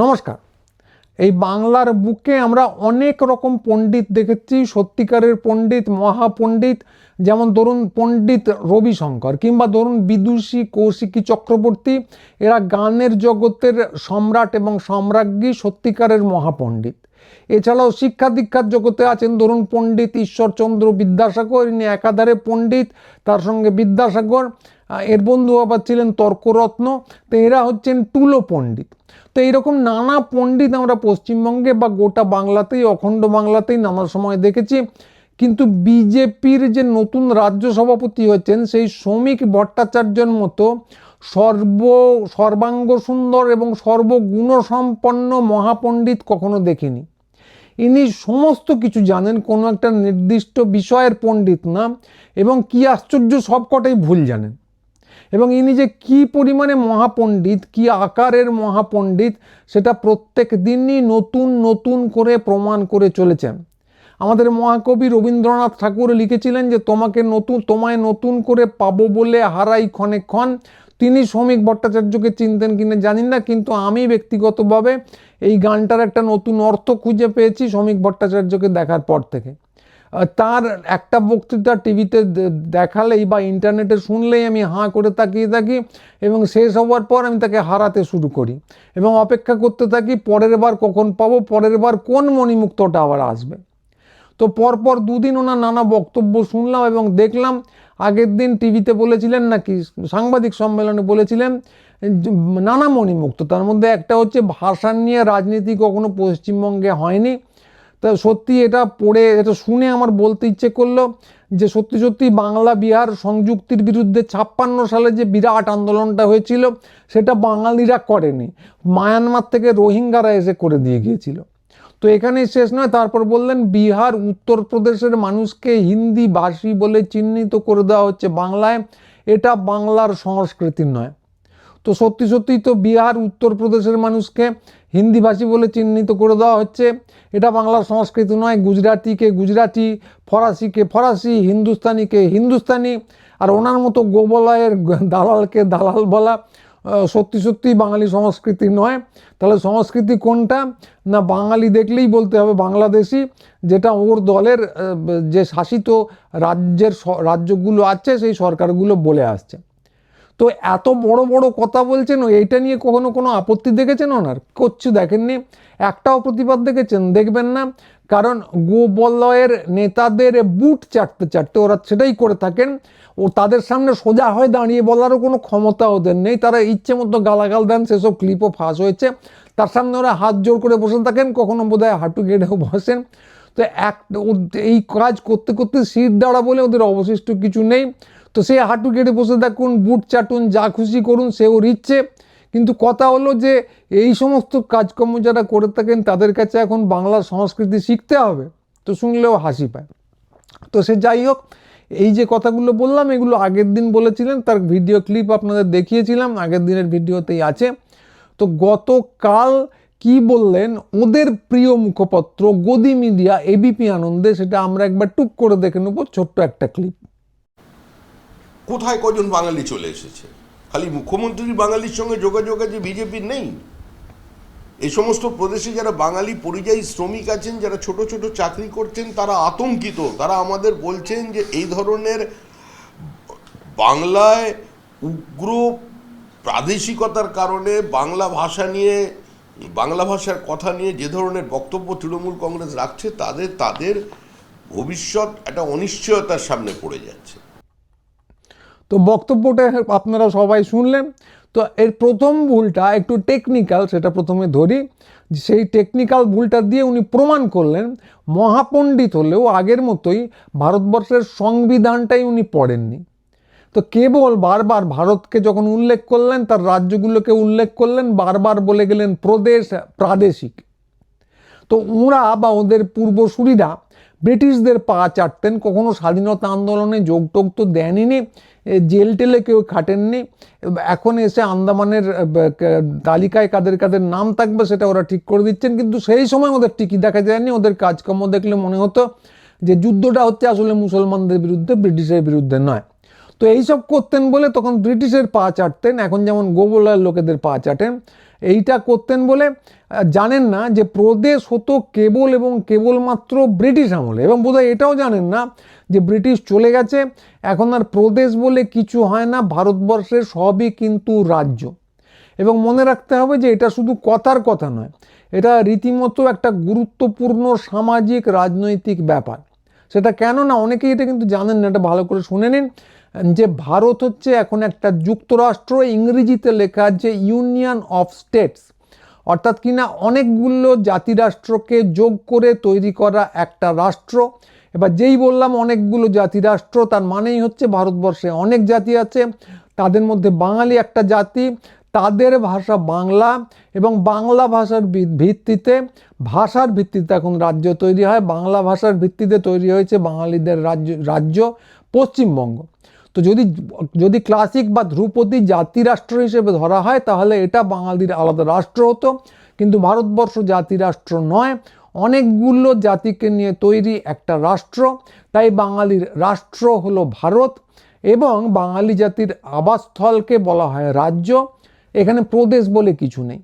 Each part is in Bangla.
নমস্কার। এই বাংলার বুকে আমরা অনেক রকম পণ্ডিত দেখেছি, সত্যিকারের পণ্ডিত, মহাপণ্ডিত, যেমন ধরুন পণ্ডিত রবিশঙ্কর কিংবা ধরুন বিদুষী কৌশিকী চক্রবর্তী, এরা গানের জগতের সম্রাট এবং সম্রাজ্ঞী, সত্যিকারের মহাপণ্ডিত। এছাড়াও শিক্ষা দীক্ষার জগতে আছেন ধরুন পণ্ডিত ঈশ্বরচন্দ্র বিদ্যাসাগর, ইনি একাধারে পণ্ডিত, তার সঙ্গে বিদ্যাসাগর এর বন্ধু আবার ছিলেন তর্করত্ন, তো এরা হচ্ছেন টুলো পণ্ডিত। তো এইরকম নানা পণ্ডিত আমরা পশ্চিমবঙ্গে বা গোটা বাংলাতেই, অখণ্ড বাংলাতেই নানা সময় দেখেছি। কিন্তু বিজেপির যে নতুন রাজ্য সভাপতি হয়েছেন সেই শ্রমিক ভট্টাচার্যের মতো সর্ব, সর্বাঙ্গ সুন্দর এবং সর্বগুণসম্পন্ন মহাপণ্ডিত কখনো দেখিনি। ইনি সমস্ত কিছু জানেন, কোনো একটা নির্দিষ্ট বিষয়ের পণ্ডিত না, এবং কি আশ্চর্য সবকটাই ভুল জানেন। এবং ইনি যে কি পরিমাণে মহাপণ্ডিত, কি আকারের মহাপণ্ডিত, সেটা প্রত্যেক দিনই নতুন নতুন করে প্রমাণ করে চলেছেন। আমাদের মহাকবি রবীন্দ্রনাথ ঠাকুর লিখেছিলেন যে, তোমাকে নতুন, তোমায় নতুন করে পাবো বলে হারাই ক্ষণে ক্ষণ। তিনি শ্রমিক ভট্টাচার্যকে চিনতেন কিনা জানি না, কিন্তু আমি ব্যক্তিগতভাবে এই গানটার একটা নতুন অর্থ খুঁজে পেয়েছি শ্রমিক ভট্টাচার্যকে দেখার পর থেকে। তার একটা বক্তৃতা টিভিতে দেখালেই বা ইন্টারনেটে শুনলেই আমি হাঁ করে তাকিয়ে থাকি এবং শেষ হওয়ার পর আমি তাকে হারাতে শুরু করি এবং অপেক্ষা করতে থাকি পরের বার কখন পাবো, পরের বার কোন মণিমুক্তটা আবার আসবে। তো পরপর দুদিন ওনার নানা বক্তব্য শুনলাম এবং দেখলাম, আগের দিন টিভিতে বলেছিলেন নাকি, সাংবাদিক সম্মেলনে বলেছিলেন নানা মণিমুক্ত, তার মধ্যে একটা হচ্ছে ভাষা নিয়ে রাজনীতি কখনো পশ্চিমবঙ্গে হয়নি তা সত্যি এটা পড়ে, এটা শুনে আমার বলতে ইচ্ছে করল যে সত্যি সত্যি বাংলা বিহার সংযুক্তির বিরুদ্ধে ছাপ্পান্ন সালে যে বিরাট আন্দোলনটা হয়েছিল, সেটা বাঙালিরা করেনি। মায়ানমার থেকে রোহিঙ্গারা এসে করে দিয়ে গিয়েছিল। তো এখানেই শেষ নয়, তারপর বললেন বিহার উত্তরপ্রদেশের মানুষকে হিন্দি ভাষী বলে চিহ্নিত করে দেওয়া হচ্ছে বাংলায়, এটা বাংলার সংস্কৃতি নয়। তো সত্যি সত্যিই তো বিহার উত্তরপ্রদেশের মানুষকে হিন্দিভাষী বলে চিহ্নিত করে দেওয়া হচ্ছে। এটা বাংলার সংস্কৃতি নয়, গুজরাটিকে গুজরাটি, ফরাসিকে ফরাসি, হিন্দুস্তানিকে হিন্দুস্তানি, আর ওনার মতো গোবলয়ের দালালকে দালাল বলা সত্যি সত্যি বাঙালি সংস্কৃতি নয়। তাহলে সংস্কৃতি কোনটা? না, বাঙালি দেখলেই বলতে হবে বাংলাদেশি, যেটা ওর দলের যে শাসিত রাজ্যের রাজ্যগুলো আছে, সেই সরকারগুলো বলে আসছে। তো এত বড় বড় কথা বলছেন ও এইটা নিয়ে কখনো কোনো আপত্তি দেখেছেন ওনার? কিচ্ছু দেখেননি। একটাও প্রতিবাদ দেখেছেন? দেখবেন না। কারণ গোবলয়ের নেতাদের বুট চাটতে চাটতে ওরা সেটাই করে থাকেন। ও তাদের সামনে সোজা হয়ে দাঁড়িয়ে বলারও কোনো ক্ষমতা ওদের নেই। তারা ইচ্ছে মতো গালাগাল দেন, সেসব ক্লিপও ফাঁস হয়েছে। তার সামনে ওরা হাত জোর করে বসে থাকেন, কখনো বোধহয় হাঁটু গেড়েও বসেন। তো এক এই কাজ করতে করতে সিট দাঁড়া বলে ওদের অবশিষ্ট কিছু নেই। তো সে হাঁটু কেটে বসে থাকুন বুট চাটুন, যা খুশি করুন, সেও রিচ্ছে। কিন্তু কথা হলো যে, এই সমস্ত কাজকর্ম যারা করে থাকেন, তাদের কাছে এখন বাংলা সংস্কৃতি শিখতে হবে, তো শুনলেও হাসি পায়। তো সে যাই হোক, এই যে কথাগুলো বললাম, এগুলো আগের দিন বলেছিলেন, তার ভিডিও ক্লিপ আপনাদের দেখিয়েছিলাম, আগের দিনের ভিডিওতেই আছে। তো গতকাল কি বললেন, ওদের প্রিয় মুখপত্র গদি মিডিয়া এবিপি আনন্দে, সেটা আমরা একবার টুক করে দেখে নেব, ছোট্ট একটা ক্লিপ। কোথায় কজন বাঙালি চলে এসেছে? খালি মুখ্যমন্ত্রী বাঙালির সঙ্গে যোগাযোগ আছে বিজেপির নেই। এই সমস্ত প্রদেশে যারা বাঙালি পরিযায়ী শ্রমিক আছেন, যারা ছোট ছোট চাকরি করছেন, তারা আতঙ্কিত। তারা আমাদের বলছেন যে এই ধরনের বাংলায় উগ্র প্রাদেশিকতার কারণে বাংলা ভাষা নিয়ে, বাংলা ভাষার কথা নিয়ে যে ধরনের বক্তব্য তৃণমূল কংগ্রেস রাখছে, তাদের তাদের ভবিষ্যৎ একটা অনিশ্চয়তার সামনে পড়ে যাচ্ছে। তো বক্তব্যটা আপনারা সবাই শুনলেন। তো এর প্রথম ভুলটা একটু টেকনিক্যাল সেটা প্রথমে ধরি। সেই টেকনিক্যাল ভুলটা দিয়ে উনি প্রমাণ করলেন, মহাপণ্ডিত হলেও আগের মতোই ভারতবর্ষের সংবিধানটাই উনি পড়েননি। তো কেবল বারবার ভারতকে যখন উল্লেখ করলেন, তার রাজ্যগুলোকে উল্লেখ করলেন, বারবার বলে গেলেন প্রদেশ প্রাদেশিক। তো ওরা বা ওদের পূর্বসূরিরা ব্রিটিশদের পা চাটতেন, কখনো স্বাধীনতা আন্দোলনে যোগ টোগ তো দেনইনি জেল টেলে কেউ খাটেননি, এখন এসে আন্দামানের তালিকায় কাদের কাদের নাম থাকবে সেটা ওরা ঠিক করে দিচ্ছেন, কিন্তু সেই সময় ওদের টিকি দেখা যায়নি, ওদের কাজকর্ম দেখলে মনে হতো যে যুদ্ধটা হচ্ছে আসলে মুসলমানদের বিরুদ্ধে, ব্রিটিশের বিরুদ্ধে নয়। তো এইসব করতেন বলে তখন ব্রিটিশের পা চাটতেন, এখন যেমন গোবলার লোকেদের পা চাটেন, এইটা করতেন বলে জানেন না যে প্রদেশ হতো কেবল এবং কেবলমাত্র ব্রিটিশ আমলে। এবং বোধহয় এটাও জানেন না যে ব্রিটিশ চলে গেছে, এখন আর প্রদেশ বলে কিছু হয় না, ভারতবর্ষের সবই কিন্তু রাজ্য। এবং মনে রাখতে হবে যে এটা শুধু কথার কথা নয়, এটা রীতিমতো একটা গুরুত্বপূর্ণ সামাজিক, রাজনৈতিক ব্যাপার। সেটা কেন না, অনেকেই এটা কিন্তু জানেন না, এটা ভালো করে শুনে নিন। যে ভারত হচ্ছে এখন একটা যুক্তরাষ্ট্র, ইংরেজিতে লেখা যে ইউনিয়ন অফ স্টেটস। অর্থাৎ কিনা অনেকগুলো জাতিরাষ্ট্রকে যোগ করে তৈরি করা একটা রাষ্ট্র। এবার যেই বললাম অনেকগুলো জাতিরাষ্ট্র, তার মানেই হচ্ছে ভারতবর্ষে অনেক জাতি আছে। তাদের মধ্যে বাঙালি একটা জাতি, তাদের ভাষা বাংলা এবং বাংলা ভাষার ভিত্তিতে ভাষার ভিত্তিতে এখন রাজ্য তৈরি হয়। বাংলা ভাষার ভিত্তিতে তৈরি হয়েছে বাঙালিদের রাজ্য রাজ্য পশ্চিমবঙ্গ। তো যদি যদি ক্লাসিক বা ধ্রুপদী জাতিরাষ্ট্র হিসেবে ধরা হয়, তাহলে এটা বাঙালির আলাদা রাষ্ট্র হতো। কিন্তু ভারতবর্ষ জাতিরাষ্ট্র নয়। অনেকগুলো জাতিকে নিয়ে তৈরি একটা রাষ্ট্র। তাই বাঙালির রাষ্ট্র হলো ভারত এবং বাঙালি জাতির আবাসস্থলকে বলা হয় রাজ্য। এখানে প্রদেশ বলে কিছু নেই।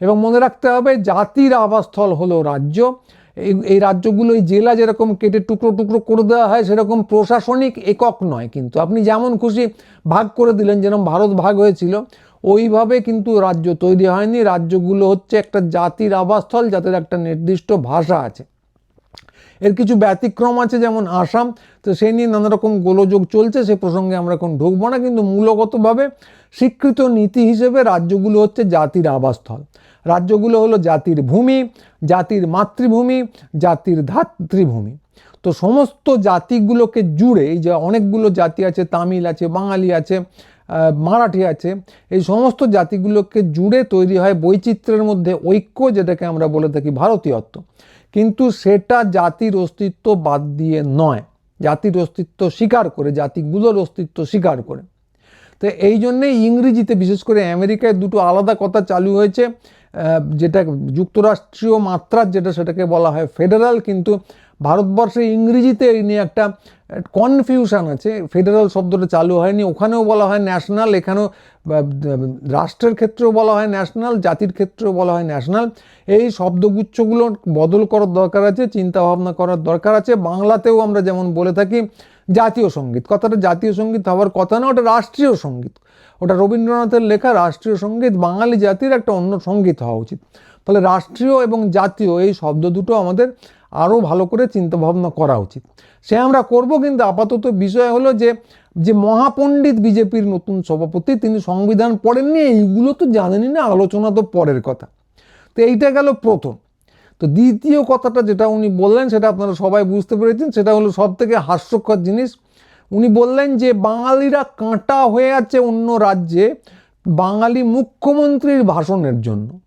এবং মনে রাখতে হবে, জাতির আবাসস্থল হলো রাজ্য। এই এই রাজ্যগুলো, এই জেলা যেরকম কেটে টুকরো টুকরো করে দেওয়া হয়, সেরকম প্রশাসনিক একক নয় কিন্তু। আপনি যেমন খুশি ভাগ করে দিলেন, যেরকম ভারত ভাগ হয়েছিল, ওইভাবে কিন্তু রাজ্য তৈরি হয়নি। রাজ্যগুলো হচ্ছে একটা জাতির আবাসস্থল, যাদের একটা নির্দিষ্ট ভাষা আছে। এর কিছু ব্যতিক্রম আছে, যেমন আসাম, তো সেই নিয়ে নানা রকম গোলযোগ চলছে, সে প্রসঙ্গে আমরা এখন ঢুকবো না। কিন্তু মূলগতভাবে স্বীকৃত নীতি হিসেবে রাজ্যগুলো হচ্ছে জাতির আবাসস্থল। রাজ্যগুলো হলো জাতির ভূমি, জাতির মাতৃভূমি, জাতির ধাতৃভূমি। তো সমস্ত জাতিগুলোকে জুড়ে এই যে অনেকগুলো জাতি আছে, তামিল আছে, বাঙালি আছে মারাঠি আছে, এই সমস্ত জাতিগুলোকে জুড়ে তৈরি হয় বৈচিত্র্যের মধ্যে ঐক্য যেটাকে আমরা বলে থাকি ভারতীয়ত্ব। কিন্তু সেটা জাতির অস্তিত্ব বাদ দিয়ে নয়। জাতির অস্তিত্ব স্বীকার করে, জাতিগুলোর অস্তিত্ব স্বীকার করে। তো এই জন্যেই ইংরেজিতে বিশেষ করে আমেরিকায় দুটো আলাদা কথা চালু হয়েছে যেটা যুক্তরাষ্ট্রীয় মাত্রার যেটা সেটাকে বলা হয় ফেডারাল, কিন্তু ভারতবর্ষে ইংরেজিতে এই নিয়ে একটা কনফিউশন আছে। ফেডারাল শব্দটা চালু হয়নি। ওখানেও বলা হয় ন্যাশনাল এখানেও রাষ্ট্রের ক্ষেত্রেও বলা হয় ন্যাশনাল জাতির ক্ষেত্রেও বলা হয় ন্যাশনাল এই শব্দগুচ্ছগুলো বদল করার দরকার আছে চিন্তা ভাবনা করার দরকার আছে। বাংলাতেও আমরা যেমন বলে থাকি জাতীয় সংগীত। কথাটা জাতীয় সংগীত হওয়ার কথা না, ওটা রাষ্ট্রীয় সংগীত। ওটা রবীন্দ্রনাথের লেখা রাষ্ট্রীয় সংগীত, বাঙালি জাতির একটা অন্য সংগীত হওয়া উচিত। ফলে রাষ্ট্রীয় এবং জাতীয় এই শব্দ দুটো আমাদের আরও ভালো করে চিন্তাভাবনা করা উচিত। সে আমরা করব, কিন্তু আপাতত বিষয় হলো যে যে মহাপণ্ডিত বিজেপির নতুন সভাপতি, তিনি সংবিধান পড়েননি, এইগুলো তো জানেনই না, আলোচনা তো পরের কথা। তো এইটা গেল প্রথম। তো দ্বিতীয় কথাটা যেটা উনি বললেন, সেটা আপনারা সবাই বুঝতে পেরেছেন, সেটা হলো সব থেকে হাস্যকর জিনিস। উনি বললেন যে, বাঙালিরা কাঁটা হয়ে আছে অন্য রাজ্যে বাঙালি মুখ্যমন্ত্রীর ভাষণের জন্য।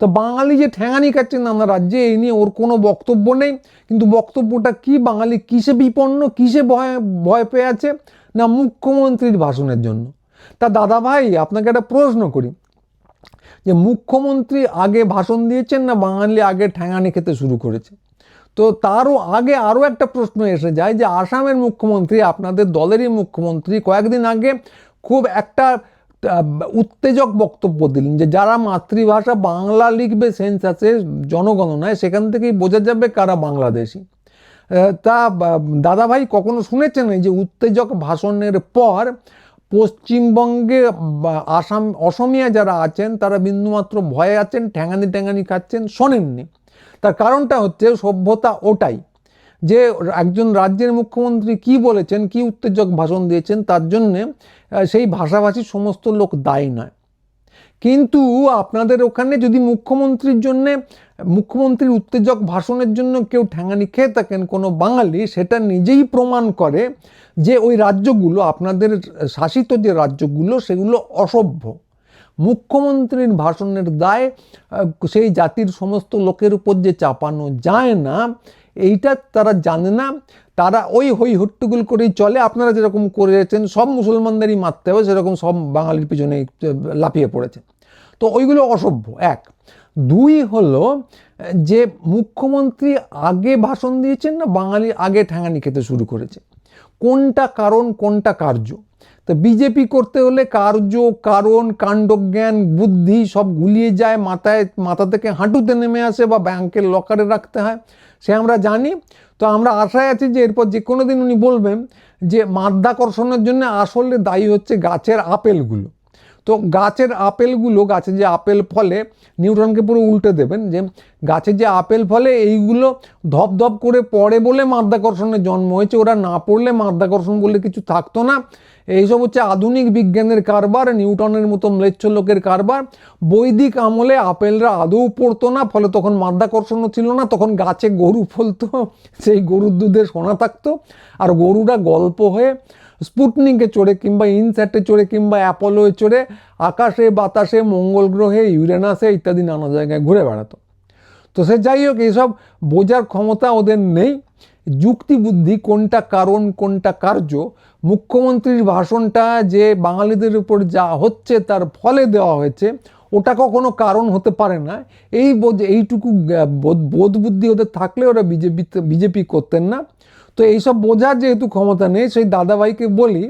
তো বাঙালি যে ঠ্যাঙানি খাচ্ছে নানা রাজ্যে, এই নিয়ে ওর কোনো বক্তব্য নেই। কিন্তু বক্তব্যটা কি, বাঙালি কিসে বিপন্ন, কিসে ভয় ভয় পেয়ে আছে, না মুখ্যমন্ত্রীর ভাষণের জন্য? তা দাদা ভাই, আপনাকে একটা প্রশ্ন করি। যে মুখ্যমন্ত্রী আগে ভাষণ দিয়েছেন না, বাঙালি আগে ঠ্যাঙানি খেতে শুরু করেছে। তো তারও আগে আরও একটা প্রশ্ন এসে যায় যে, আসামের মুখ্যমন্ত্রী, আপনাদের দলেরই মুখ্যমন্ত্রী কয়েকদিন আগে খুব একটা উত্তেজক বক্তব্য দিলেন যে, যারা মাতৃভাষা বাংলা লিখবে সেন্সাসে জনগণনায়, সেখান থেকেই বোঝা যাবে কারা বাংলাদেশি। তা দাদাভাই কখনো শুনেছেন এই যে উত্তেজক ভাষণের পর পশ্চিমবঙ্গে আসাম, অসমিয়া যারা আছেন, তারা বিন্দুমাত্র ভয়ে আছেন, ঠ্যাঙানি ট্যাঙানি খাচ্ছেন, শোনেননি। তার কারণটা হচ্ছে সভ্যতা ওটাই, যে একজন রাজ্যের মুখ্যমন্ত্রী কি বলেছেন, কি উত্তেজক ভাষণ দিয়েছেন, তার জন্যে সেই ভাষাভাষী সমস্ত লোক দায়ী নয়। কিন্তু আপনাদের ওখানে যদি মুখ্যমন্ত্রীর জন্য, মুখ্যমন্ত্রীর উত্তেজক ভাষণের জন্য কেউ ঠ্যাঙানি খেয়ে থাকেন কোনো বাঙালি, সেটা নিজেই প্রমাণ করে যে ওই রাজ্যগুলো, আপনাদের শাসিত যে রাজ্যগুলো, সেগুলো অসভ্য। মুখ্যমন্ত্রীর ভাষণের দায় সেই জাতির সমস্ত লোকের উপর যে চাপানো যায় না, এইটা তারা জানে না। তারা ওই হই হট্টগোল করেই চলে। আপনারা যেরকম করেছেন, সব মুসলমানদেরই মারতে হবে, সেরকম সব বাঙালির পিছনে লাফিয়ে পড়েছে তো ওইগুলো অসভ্য। এক। দুই হলো, যে মুখ্যমন্ত্রী আগে ভাষণ দিয়েছেন না, বাঙালি আগে ঠ্যাঙানি খেতে শুরু করেছে। কোনটা কারণ, কোনটা কার্য? তো বিজেপি করতে হলে কার্য, কারণ, কাণ্ডজ্ঞান, বুদ্ধি সব গুলিয়ে যায়, মাথায়, মাথা থেকে হাঁটুতে নেমে আসে বা ব্যাংকের লকারে রাখতে হয়, সে আমরা জানি। তো আমরা আশায় আছি যে এরপর যে কোনো দিন উনি বলবেন যে মাধ্যাকর্ষণের জন্য আসলে দায়ী হচ্ছে গাছের আপেলগুলো। তো গাছের আপেলগুলো গাছে যে আপেল ফলে নিউটনকে পুরো উল্টে দেবেন, যে গাছে যে আপেল ফলে এইগুলো ধপধপ করে পড়ে বলে মাধ্যাকর্ষণের জন্ম হয়েছে, ওরা না পড়লে মাধ্যাকর্ষণ বলে কিছু থাকতো না। এইসব হচ্ছে আধুনিক বিজ্ঞানের কারবার, নিউটনের মতো ম্লেচ্ছ লোকের কারবার। বৈদিক আমলে আপেলরা আদৌ পড়তো না, ফলে তখন মাধ্যাকর্ষণও ছিল না, তখন গাছে গরু ফলতো, সেই গরুর দুধে সোনা থাকতো, আর গরুরা গল্প হয়ে স্পুটনিকে চড়ে কিংবা ইনস্যাটে চড়ে কিংবা অ্যাপোলোয় চড়ে আকাশে, বাতাসে, মঙ্গল গ্রহে, ইউরেনাসে ইত্যাদি নানা জায়গায় ঘুরে বেড়াতো। তো সে যাই হোক, এইসব বোঝার ক্ষমতা ওদের নেই। যুক্তি বুদ্ধি কোনটা কারণ, কোনটা কার্য, মুখ্যমন্ত্রীর ভাষণটা যে বাঙালিদের উপর যা হচ্ছে তার ফলে দেওয়া হয়েছে, ওটা কখনো কারণ হতে পারে না। এই বোধ এইটুকু বোধ- বোধ বুদ্ধি ওদের থাকলে ওরা বিজেপি বিজেপি করতেন না। তো এইসব বোঝার যেহেতু ক্ষমতা নেই, সেই দাদাভাইকে বলি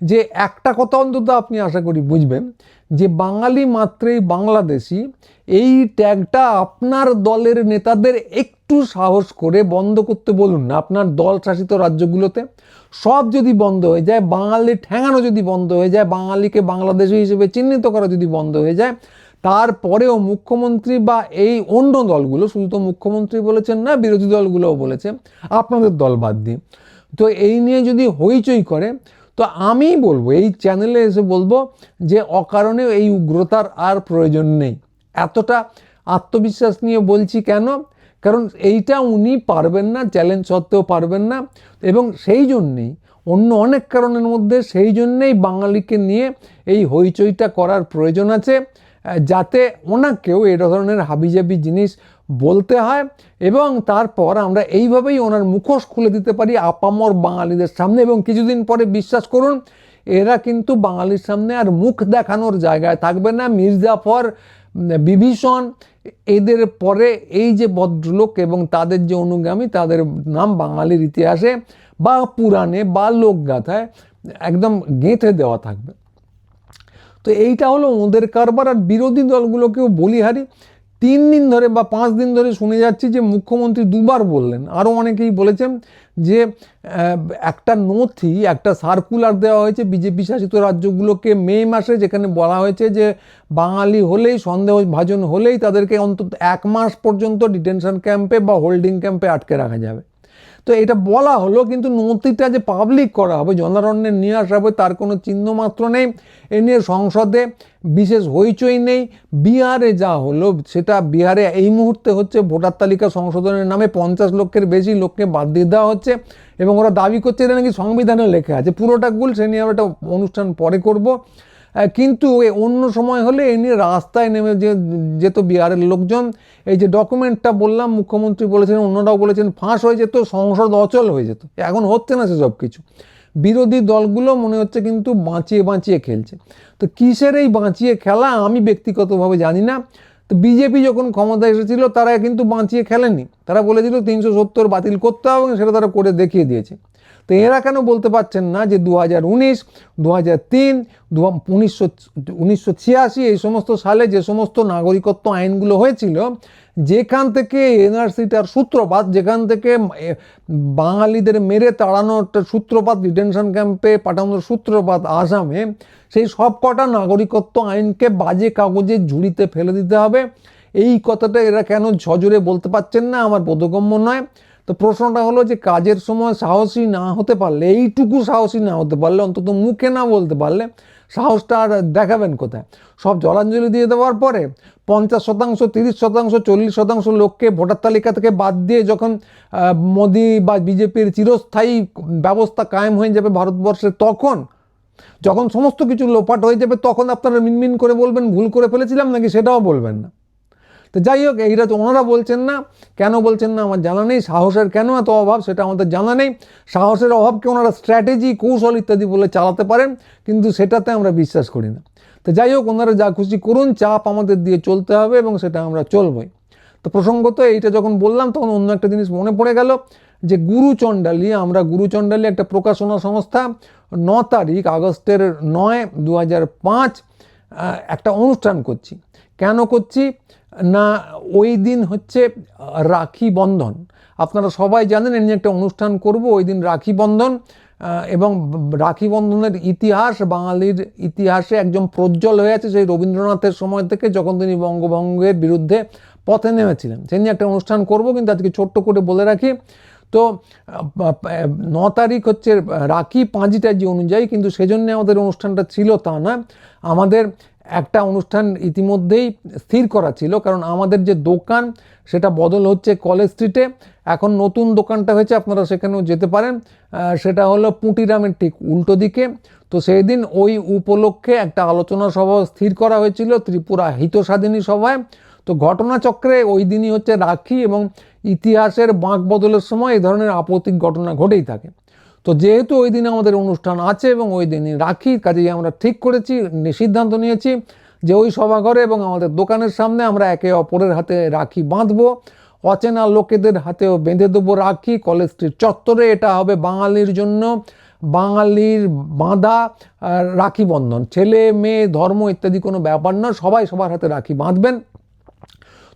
যে একটা কথা অন্তত আপনি আশা করি বুঝবেন, যে বাঙালি মাত্রেই বাংলাদেশি, এই ট্যাগটা আপনার দলের নেতাদের একটু সাহস করে বন্ধ করতে বলুন না। আপনার দল শাসিত রাজ্যগুলোতে সব যদি বন্ধ হয়ে যায়, বাঙালি ঠেঙানো যদি বন্ধ হয়ে যায়, বাঙালিকে বাংলাদেশি হিসেবে চিহ্নিত করা যদি বন্ধ হয়ে যায় তারপরেও মুখ্যমন্ত্রী বা এই অন্য দলগুলো, শুধু তো মুখ্যমন্ত্রী বলেছেন না, বিরোধী দলগুলোও বলেছে, আপনাদের দল বাদ দিয়ে তো এই নিয়ে যদি হইচই করে, তো আমি বলব, এই চ্যানেলে এসে বলব যে অকারণে এই উগ্রতার আর প্রয়োজন নেই। এতটা আত্মবিশ্বাস নিয়ে বলছি কেন? কারণ এইটা উনি পারবেন না চ্যালেঞ্জ সত্ত্বেও পারবেন না, এবং সেই জন্যেই, অন্য অনেক কারণের মধ্যে সেই জন্যেই বাঙালিকে নিয়ে এই হইচইটা করার প্রয়োজন আছে। যাতে ওনাকেও এই ধরনের হাবিজাবি জিনিস বলতে হয় এবং তারপর আমরা এইভাবেই ওনার মুখোশ খুলে দিতে পারি আপামর বাঙালিদের সামনে এবং কিছুদিন পরে বিশ্বাস করুন, এরা কিন্তু বাঙালির সামনে আর মুখ দেখানোর জায়গায় থাকবে না। মির্জাফর বিভীষণ, এদের পরে এই যে ভদ্রলোক এবং তাদের যে অনুগামী, তাদের নাম বাঙালির ইতিহাসে বা পুরাণে বা লোকগাথায় একদম গেঁথে দেওয়া থাকবে। তো এইটা হলো ওদের কারবার। আর বিরোধী দলগুলোকেও বলিহারি তিন দিন ধরে বা পাঁচ দিন ধরে শুনে যাচ্ছি যে মুখ্যমন্ত্রী দুবার বললেন। আরও অনেকেই বলেছেন যে একটা নথি, একটা সার্কুলার দেওয়া হয়েছে বিজেপি শাসিত রাজ্যগুলোকে মে মাসে, যেখানে বলা হয়েছে যে বাঙালি হলেই, সন্দেহ ভাজন হলেই তাদেরকে অন্তত এক মাস পর্যন্ত ডিটেনশন ক্যাম্পে বা হোল্ডিং ক্যাম্পে আটকে রাখা যাবে। তো এটা বলা হলো, কিন্তু নথিটা যে পাবলিক করা হবে জনারণ্যে নিয়ে আসা হবে, তার কোনো চিহ্ন মাত্র নেই। এ নিয়ে সংসদে বিশেষ হইচই নেই। বিহারে যা হলো, সেটা বিহারে এই মুহূর্তে হচ্ছে ভোটার তালিকা সংশোধনের নামে পঞ্চাশ লক্ষের বেশি লোককে বাদ দিয়ে দেওয়া হচ্ছে এবং ওরা দাবি করছে, এটা নাকি সংবিধানে লেখা আছে। পুরোটা গুল, সে নিয়ে আমরা একটা অনুষ্ঠান পরে করব। কিন্তু অন্য সময় হলে এ নিয়ে রাস্তায় নেমে যে যেত বিহারের লোকজন, এই যে ডকুমেন্টটা বললাম, মুখ্যমন্ত্রী বলেছেন, অন্যরাও বলেছেন, ফাঁস হয়ে যেত, সংসদ অচল হয়ে যেত। এখন হচ্ছে না সেসব কিছু। বিরোধী দলগুলো মনে হচ্ছে কিন্তু বাঁচিয়ে বাঁচিয়ে খেলছে। তো কিসের এই বাঁচিয়ে খেলা আমি ব্যক্তিগতভাবে জানি না। তো বিজেপি যখন ক্ষমতা এসেছিল, তারা কিন্তু বাঁচিয়ে খেলেনি। তারা বলেছিল তিনশো সত্তর বাতিল করতে হবে এবং সেটা তারা করে দেখিয়ে দিয়েছে। তো এরা কেন বলতে পারছেন না যে দু হাজার উনিশ দু হাজার তিন উনিশশো ছিয়াশি এই সমস্ত সালে যে সমস্ত নাগরিকত্ব আইনগুলো হয়েছিল, যেখান থেকে এনআরসিটার সূত্রপাত, যেখান থেকে বাঙালিদের মেরে তাড়ানোর একটা সূত্রপাত, ডিটেনশন ক্যাম্পে পাঠানোর সূত্রপাত আসামে, সেই সব কটা নাগরিকত্ব আইনকে বাজে কাগজে ঝুড়িতে ফেলে দিতে হবে। এই কথাটা এরা কেন ঝজরে বলতে পারছেন না? আমার বোধগম্য নয়। তো প্রশ্নটা হলো যে কাজের সময় সাহসী না হতে পারলে, এইটুকু সাহসী না হতে পারলে, অন্তত মুখে না বলতে পারলে সাহসটা আর দেখাবেন কোথায়? সব জলাঞ্জলি দিয়ে দেওয়ার পরে পঞ্চাশ শতাংশ, তিরিশ শতাংশ, চল্লিশ শতাংশ লোককে ভোটার তালিকা থেকে বাদ দিয়ে যখন মোদি বা বিজেপির চিরস্থায়ী ব্যবস্থা কায়েম হয়ে যাবে ভারতবর্ষে, তখন যখন সমস্ত কিছু লোপাট হয়ে যাবে, তখন আপনারা মিনমিন করে বলবেন, ভুল করে ফেলেছিলাম নাকি সেটাও বলবেন না। তো যাই হোক, এইটা তো ওনারা বলছেন না। কেন বলছেন না আমার জানা নেই। সাহসের কেন এত অভাব সেটা আমাদের জানা নেই। সাহসের অভাবকে ওনারা স্ট্র্যাটেজি কৌশল ইত্যাদি বলে চালাতে পারেন, কিন্তু সেটাতে আমরা বিশ্বাস করি না। তো যাই হোক, ওনারা যা খুশি করুন, চাপ আমাদের দিয়ে চলতে হবে এবং সেটা আমরা চলবই। তো প্রসঙ্গত এইটা যখন বললাম, তখন অন্য একটা জিনিস মনে পড়ে গেল, যে গুরুচণ্ডালী আমরা গুরুচণ্ডালী একটা প্রকাশনা সংস্থা, ন তারিখ, আগস্টের নয় দু একটা অনুষ্ঠান করছি। কেন করছি? না, ওই দিন হচ্ছে রাখি বন্ধন। আপনারা সবাই জানেন, এমনি একটা অনুষ্ঠান করব, ওই দিন রাখি বন্ধন এবং রাখি বন্ধনের ইতিহাস, বাঙালির ইতিহাসে একদম প্রজ্জ্বল হয়ে আছে, সেই রবীন্দ্রনাথের সময় থেকে, যখন তিনি বঙ্গভঙ্গের বিরুদ্ধে পথে নেমেছিলেন। সেই নিয়ে একটা অনুষ্ঠান করব, কিন্তু আজকে ছোট্ট করে বলে রাখি। তো ন তারিখ হচ্ছে রাখি পাঁজিটা যে অনুযায়ী, কিন্তু সেজন্য আমাদের অনুষ্ঠানটা ছিল তা না। আমাদের একটা অনুষ্ঠান ইতিমধ্যেই স্থির করা ছিল, কারণ আমাদের যে দোকান সেটা বদল হচ্ছে কলেজ স্ট্রিটে। এখন নতুন দোকানটা হয়েছে, আপনারা সেখানেও যেতে পারেন। সেটা হলো পুঁটিরামের ঠিক উল্টো দিকে। তো সেই দিন ওই উপলক্ষে একটা আলোচনা সভা স্থির করা হয়েছিল, ত্রিপুরা হিতসাধিনী সভায়। তো ঘটনাচক্রে ওই দিনই হচ্ছে রাখি এবং ইতিহাসের বাঁক বদলের সময় এই ধরনের আপত্তিক ঘটনা ঘটেই থাকে। তো যেহেতু ওই দিনে আমাদের অনুষ্ঠান আছে এবং ওই দিনই রাখি, কাজেই আমরা ঠিক করেছি, সিদ্ধান্ত নিয়েছি যে ওই সভাঘরে এবং আমাদের দোকানের সামনে আমরা একে অপরের হাতে রাখি বাঁধবো। অচেনা লোকেদের হাতেও বেঁধে দেবো রাখি। কলেজ স্ট্রিট চত্বরে এটা হবে বাঙালির জন্য বাঙালির বাঁধা রাখি বন্ধন। ছেলে, মেয়ে, ধর্ম ইত্যাদি কোনো ব্যাপার না সবাই সবার হাতে রাখি বাঁধবেন।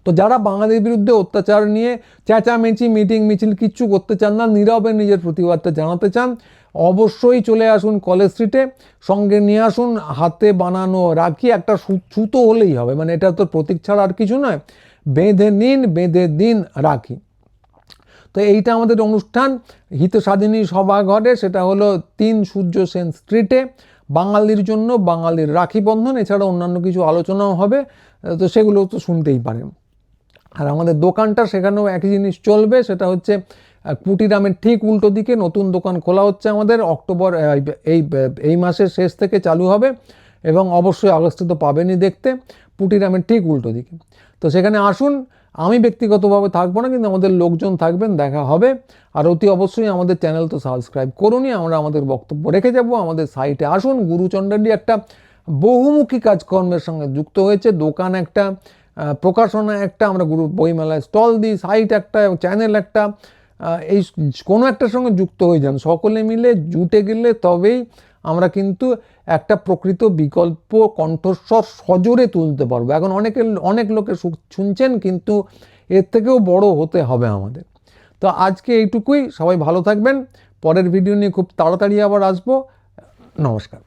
তো যারা বাঙালির বিরুদ্ধে অত্যাচার নিয়ে চেঁচামেচি, মিটিং, মিছিল কিচ্ছু করতে চান না, নীরবে নিজের প্রতিবাদটা জানাতে চান, অবশ্যই চলে আসুন কলেজ স্ট্রিটে, সঙ্গে নিয়ে আসুন হাতে বানানো রাখি, একটা সুতো হলেই হবে মানে এটা তো প্রতীক ছাড়া আর কিছু নয়, বেঁধে নিন, বেঁধে দিন রাখি। তো এইটা আমাদের অনুষ্ঠান হিতসাধিনী সভাঘরে, সেটা হলো তিন সূর্য সেন স্ট্রিটে, বাঙালির জন্য বাঙালির রাখি বন্ধন, এছাড়া অন্যান্য কিছু আলোচনাও হবে, তো সেগুলো তো শুনতেই পারেন। আর আমাদের দোকানটা সেখানেও একই জিনিস চলবে, সেটা হচ্ছে কুটিরামের ঠিক উল্টো দিকে নতুন দোকান খোলা হচ্ছে আমাদের। অক্টোবর এই এই মাসের শেষ থেকে চালু হবে এবং অবশ্যই আগস্টে তো পাবেনই দেখতে পুটিরামের ঠিক উল্টো দিকে। তো সেখানে আসুন, আমি ব্যক্তিগতভাবে থাকব না, কিন্তু আমাদের লোকজন থাকবেন, দেখা হবে। আর অতি অবশ্যই আমাদের চ্যানেল তো সাবস্ক্রাইব করুনই, আমরা আমাদের বক্তব্য রেখে যাব। আমাদের সাইটে আসুন গুরুচণ্ডালী একটা বহুমুখী কাজকর্মের সঙ্গে যুক্ত হয়েছে। দোকান একটা প্রকাশনা একটা, আমরা গুরু বইমেলায় স্টল দিই, সাইট একটা, চ্যানেল একটা এই কোনো একটার সঙ্গে যুক্ত হয়ে যান। সকলে মিলে জুটে গেলে তবেই আমরা কিন্তু একটা প্রকৃত বিকল্প কণ্ঠস্বর সজোরে তুলতে পারব। এখন অনেকে, অনেক লোকে শুনছেন কিন্তু এর থেকেও বড় হতে হবে আমাদের। তো আজকে এইটুকুই, সবাই ভালো থাকবেন। পরের ভিডিও নিয়ে খুব তাড়াতাড়ি আবার আসব। নমস্কার।